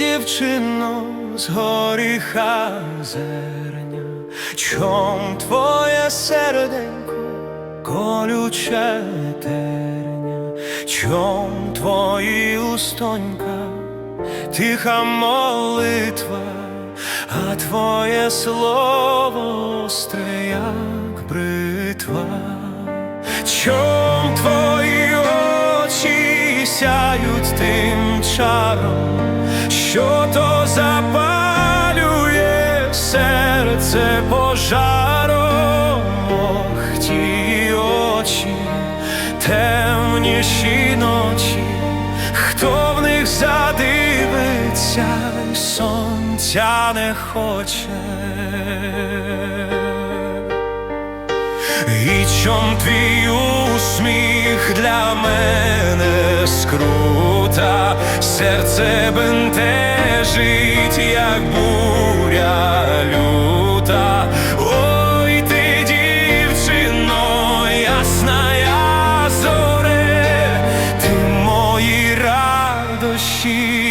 дівчино, з горіха зерня, чом твоє серденько колюче терня, чом твої устонька, тиха молитва, а твоє слово остре, як бритва. Чом твої очі сяють тим чаром, що то запалює серце пожаром, Ох, ті очі, темніші ночі, хто в них задивиться, сонця не хоче. І чом твій усміх для мене скрута, серце бентежить, як буря люта. Ой, ти, дівчино, ясна зоре, ти мої радощі